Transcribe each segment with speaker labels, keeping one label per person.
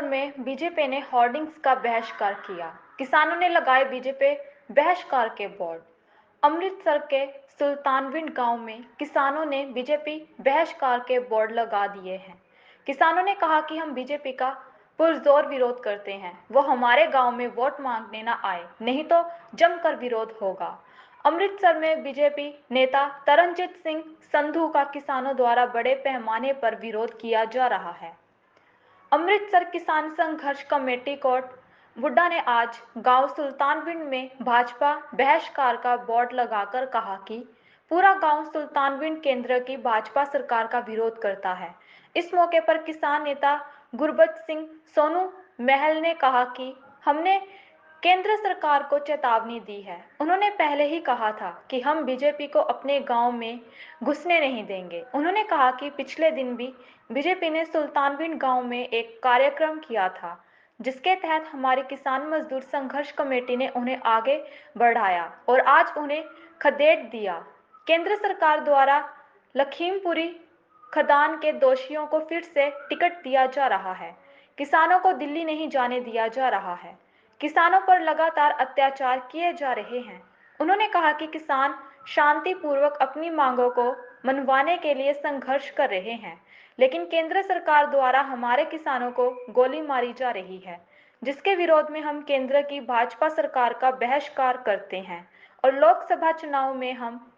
Speaker 1: BJP ने hoardings का बहिष्कार किया। किसानों ने लगाए बीजेपी बहिष्कार के बोर्ड। अमृतसर के सुल्तानविंड गाँव में किसानों ने बीजेपी बहिष्कार के बोर्ड लगा दिए हैं। किसानों ने कहा कि हम बीजेपी का पुरजोर विरोध करते हैं। वो हमारे गाँव में वोट मांगने ना आए, नहीं तो जमकर विरोध होगा। अमृतसर में बीजेपी नेता तरनजीत सिंह संधू का किसानों द्वारा बड़े पैमाने पर विरोध किया जा रहा है। अमृतसर किसान संघर्ष कमेटी कोट बुड्ढा ने आज गाँव सुल्तानविंड में भाजपा बहिष्कार का बोर्ड लगाकर कहा कि पूरा गाँव सुल्तानविंड केंद्र की भाजपा सरकार का विरोध करता है। इस मौके पर किसान नेता गुरबत सिंह सोनू महल ने कहा कि हमने केंद्र सरकार को चेतावनी दी है। उन्होंने पहले ही कहा था कि हम बीजेपी को अपने गाँव में घुसने नहीं देंगे। उन्होंने कहा कि पिछले दिन भी बीजेपी ने सुल्तानविंड गाँव में एक कार्यक्रम किया था, जिसके तहत हमारी किसान मजदूर संघर्ष कमेटी ने उन्हें आगे बढ़ाया और आज उन्हें खदेड़ दिया। केंद्र सरकार द्वारा लखीमपुरी खदान के दोषियों को फिर से टिकट दिया जा रहा है। किसानों को दिल्ली नहीं जाने दिया जा रहा है। किसानों पर लगातार अत्याचार किए जा रहे हैं। उन्होंने कहा कि किसान शांतिपूर्वक अपनी मांगों को मनवाने के लिए संघर्ष कर रहे हैं, लेकिन केंद्र सरकार द्वारा हमारे किसानों को गोली मारी जा रही है, जिसके विरोध में हम केंद्र की भाजपा सरकार का बहिष्कार करते हैं और लोकसभा चुनाव में हम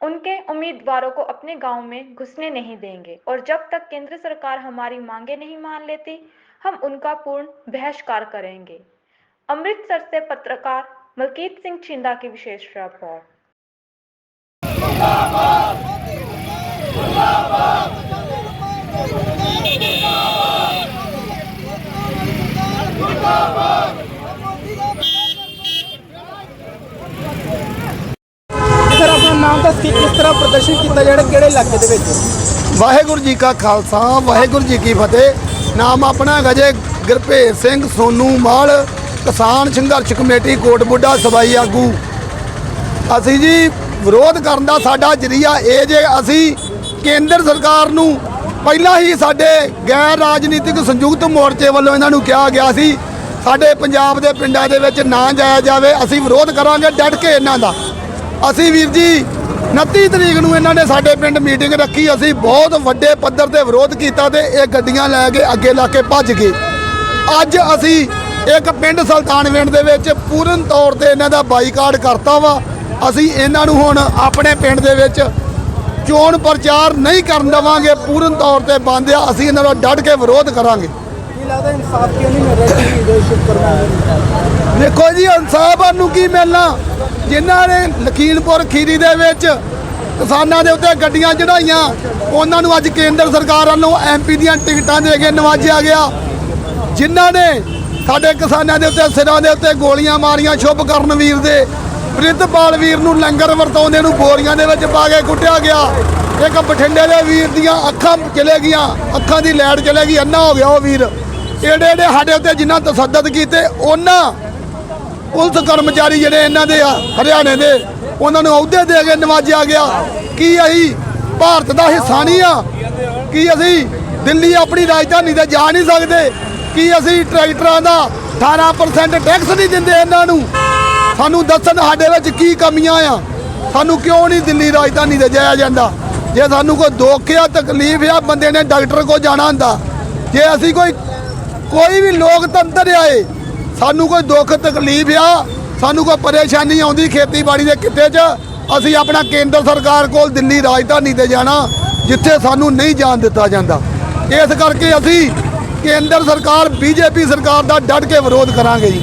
Speaker 1: उनके उम्मीदवारों को अपने गाँव में घुसने नहीं देंगे और जब तक केंद्र सरकार हमारी मांगे नहीं मान लेती, हम उनका पूर्ण बहिष्कार करेंगे। अमृतसर से पत्रकार मलकीत सिंह छिंदा की विशेष रिपोर्ट
Speaker 2: ਸਰ ਆਪਣਾ ਨਾਮ ਦੱਸ ਕੇ ਕਿਸ ਤਰ੍ਹਾਂ ਪ੍ਰਦਰਸ਼ਨ ਕੀਤਾ ਜਿਹੜਾ ਕਿਹੜੇ ਇਲਾਕੇ ਦੇ ਵਿੱਚ
Speaker 3: ਵਾਹਿਗੁਰੂ ਜੀ ਕਾ ਖਾਲਸਾ ਵਾਹਿਗੁਰੂ ਜੀ ਕੀ ਫਤਿਹ ਨਾਮ ਆਪਣਾ ਹੈਗਾ ਜੇ ਗੁਰਭੇਜ ਸਿੰਘ ਸੋਨੂ ਮਾਲ ਕਿਸਾਨ ਸੰਘਰਸ਼ ਕਮੇਟੀ ਕੋਟ ਬੁੱਢਾ ਸਬਾਈ ਆਗੂ। ਅਸੀਂ ਜੀ ਵਿਰੋਧ ਕਰਨ ਦਾ ਸਾਡਾ ਜਰੀਆ ਇਹ ਜੇ ਅਸੀਂ ਕੇਂਦਰ ਸਰਕਾਰ ਨੂੰ ਪਹਿਲਾਂ ਹੀ ਸਾਡੇ ਗੈਰ ਰਾਜਨੀਤਿਕ ਸੰਯੁਕਤ ਮੋਰਚੇ ਵੱਲੋਂ ਇਹਨਾਂ ਨੂੰ ਕਿਹਾ ਗਿਆ ਸੀ, ਸਾਡੇ ਪੰਜਾਬ ਦੇ ਪਿੰਡਾਂ ਦੇ ਵਿੱਚ ਨਾ ਜਾਇਆ ਜਾਵੇ, ਅਸੀਂ ਵਿਰੋਧ ਕਰਾਂਗੇ ਡਟ ਕੇ ਇਹਨਾਂ ਦਾ। ਅਸੀਂ ਵੀਰ ਜੀ 29 ਤਰੀਕ ਨੂੰ ਇਹਨਾਂ ਨੇ ਸਾਡੇ ਪਿੰਡ ਮੀਟਿੰਗ ਰੱਖੀ, ਅਸੀਂ ਬਹੁਤ ਵੱਡੇ ਪੱਧਰ ਤੇ ਵਿਰੋਧ ਕੀਤਾ ਤੇ ਇਹ ਗੱਡੀਆਂ ਲੈ ਕੇ ਅੱਗੇ ਲਾ ਕੇ ਭੱਜ ਗਏ। ਅੱਜ ਅਸੀਂ ਇੱਕ ਪਿੰਡ ਸੁਲਤਾਨਵਿੰਡ ਦੇ ਵਿੱਚ ਪੂਰਨ ਤੌਰ ਤੇ ਇਹਨਾਂ ਦਾ ਬਾਈਕਾਟ ਕਰਤਾ ਵਾ। ਅਸੀਂ ਇਹਨਾਂ ਨੂੰ ਹੁਣ ਆਪਣੇ ਪਿੰਡ ਦੇ ਵਿੱਚ ਚੋਣ ਪ੍ਰਚਾਰ ਨਹੀਂ ਕਰਨ ਦੇਵਾਂਗੇ। ਪੂਰਨ ਤੌਰ ਤੇ ਬੰਦ ਆ। ਅਸੀਂ ਇਹਨਾਂ ਦਾ ਡਟ ਕੇ ਵਿਰੋਧ ਕਰਾਂਗੇ।
Speaker 2: ਕੀ ਲੱਗਦਾ ਇਨਸਾਫ ਕਿਉਂ ਨਹੀਂ ਮਿਲ ਰਿਹਾ ਜੀ? ਜੋ ਸ਼ੁਕਰਮਾਨ
Speaker 3: ਦੇਖੋ ਜੀ ਇਨਸਾਫ ਨੂੰ ਕੀ ਮਿਲਣਾ? ਜਿਨ੍ਹਾਂ ਨੇ ਲਖੀਮਪੁਰ ਖੀਰੀ ਦੇ ਵਿੱਚ ਕਿਸਾਨਾਂ ਦੇ ਉੱਤੇ ਗੱਡੀਆਂ ਚੜਾਈਆਂ ਉਹਨਾਂ ਨੂੰ ਅੱਜ ਕੇਂਦਰ ਸਰਕਾਰ ਵੱਲੋਂ ਐਮਪੀ ਦੀਆਂ ਟਿਕਟਾਂ ਦੇ ਕੇ ਨਵਾਜਿਆ ਗਿਆ। ਜਿਨ੍ਹਾਂ ਨੇ ਸਾਡੇ ਕਿਸਾਨਾਂ ਦੇ ਉੱਤੇ, ਸਿਰਾਂ ਦੇ ਉੱਤੇ ਗੋਲੀਆਂ ਮਾਰੀਆਂ ਸ਼ੁਭ ਕਰਨ ਵੀਰ ਦੇ। ਪ੍ਰਿਤਪਾਲ ਵੀਰ ਨੂੰ ਲੰਗਰ ਵਰਤਾਉਂਦੇ ਨੂੰ ਬੋਰੀਆਂ ਦੇ ਵਿੱਚ ਪਾ ਕੇ ਕੁੱਟਿਆ ਗਿਆ। ਇੱਕ ਬਠਿੰਡੇ ਦੇ ਵੀਰ ਦੀਆਂ ਅੱਖਾਂ ਚਲੇ ਗਈਆਂ, ਅੱਖਾਂ ਦੀ ਲੈਟ ਚਲੇ ਗਈ ਅੰਨਾ ਹੋ ਗਿਆ ਉਹ ਵੀਰ। ਏਡੇ ਏਡੇ ਸਾਡੇ ਉੱਤੇ ਜਿਨ੍ਹਾਂ ਤਸੱਦਦ ਕੀਤੇ, ਉਹਨਾਂ ਪੁਲਿਸ ਕਰਮਚਾਰੀ ਜਿਹੜੇ ਇਹਨਾਂ ਦੇ ਆ, ਹਰਿਆਣੇ ਦੇ, ਉਹਨਾਂ ਨੂੰ ਅਹੁਦੇ ਦੇ ਕੇ ਨਵਾਜਿਆ ਗਿਆ। ਕੀ ਅਸੀਂ ਭਾਰਤ ਦਾ ਹਿੱਸਾ ਨਹੀਂ ਆ? ਕੀ ਅਸੀਂ ਦਿੱਲੀ ਆਪਣੀ ਰਾਜਧਾਨੀ ਤੇ ਜਾ ਨਹੀਂ ਸਕਦੇ? ਕੀ ਅਸੀਂ ਟਰੈਕਟਰਾਂ ਦਾ 18% ਟੈਕਸ ਨਹੀਂ ਦਿੰਦੇ ਇਹਨਾਂ ਨੂੰ? ਸਾਨੂੰ ਦੱਸਣ ਸਾਡੇ ਵਿੱਚ ਕੀ ਕਮੀਆਂ ਆ? ਸਾਨੂੰ ਕਿਉਂ ਨਹੀਂ ਦਿੱਲੀ ਰਾਜਧਾਨੀ ਤੇ ਜਾਇਆ ਜਾਂਦਾ? ਜੇ ਸਾਨੂੰ ਕੋਈ ਦੁੱਖ ਆ ਤਕਲੀਫ ਆ ਬੰਦੇ ਨੇ ਡਾਕਟਰ ਕੋਲ ਜਾਣਾ ਹੁੰਦਾ, ਜੇ ਅਸੀਂ ਕੋਈ ਕੋਈ ਵੀ ਲੋਕਤੰਤਰ ਆਏ, ਸਾਨੂੰ ਕੋਈ ਦੁੱਖ, ਤਕਲੀਫ ਆ ਸਾਨੂੰ ਕੋਈ ਪਰੇਸ਼ਾਨੀ ਆਉਂਦੀ ਖੇਤੀਬਾੜੀ ਦੇ ਕਿੱਤੇ 'ਚ, ਅਸੀਂ ਆਪਣਾ ਕੇਂਦਰ ਸਰਕਾਰ ਕੋਲ ਦਿੱਲੀ ਰਾਜਧਾਨੀ ਤੇ ਜਾਣਾ, ਜਿੱਥੇ ਸਾਨੂੰ ਨਹੀਂ ਜਾਣ ਦਿੱਤਾ ਜਾਂਦਾ। ਇਸ ਕਰਕੇ ਅਸੀਂ ਕੇਂਦਰ ਸਰਕਾਰ ਬੀਜੇਪੀ ਸਰਕਾਰ ਦਾ ਡਟ ਕੇ ਵਿਰੋਧ ਕਰਾਂਗੇ ਜੀ।